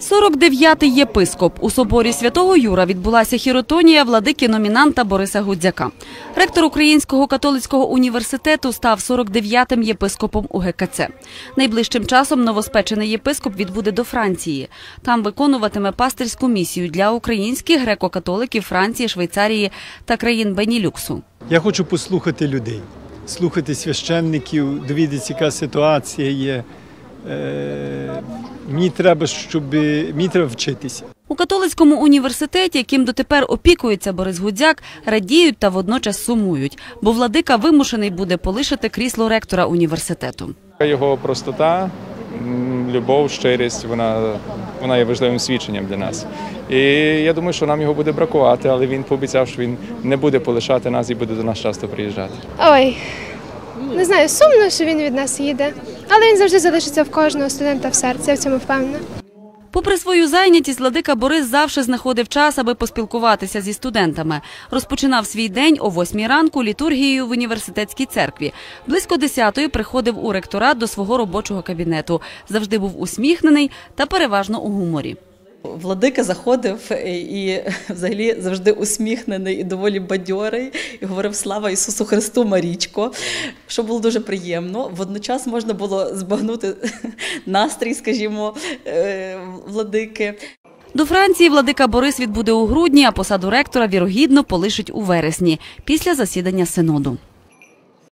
49-й єпископ у соборі святого Юра відбулася хіротонія владики номінанта Бориса Гудзяка. Ректор Українського католицького університету став 49-м єпископом УГКЦ. Найближчим часом новоспечений єпископ відбуде до Франції. Там виконуватиме пастирську місію для українських греко-католиків Франції, Швейцарії та країн Бенілюксу. Я хочу послухати людей, слухати священників, довідатися, яка ситуація є. Е, мені треба, щоб мені треба вчитися. У католицькому університеті, яким дотепер опікується Борис Гудзяк, радіють та водночас сумують, бо владика вимушений буде полишити крісло ректора університету. Його простота, любов, щирість, вона, вона є важливим свідченням для нас. І я думаю, що нам його буде бракувати, але він пообіцяв, що він не буде полишати нас і буде до нас часто приїжджати. Ой, не знаю, сумно, що він від нас їде, але він завжди залишиться в кожного студента в серці, я в цьому впевнена. Попри свою зайнятість, владика Борис завжди знаходив час, аби поспілкуватися зі студентами. Розпочинав свій день о 8 ранку літургією в університетській церкві. Близько 10-ї приходив у ректорат до свого робочого кабінету. Завжди був усміхнений та переважно у гуморі. Владика заходив і взагалі завжди усміхнений і доволі бадьорий, і говорив Слава Ісусу Христу Марічко, що було дуже приємно. Водночас можна було збагнути настрій, скажімо, е, владики. До Франції владика Борис відбуде у грудні, а посаду ректора вірогідно полишить у вересні після засідання синоду.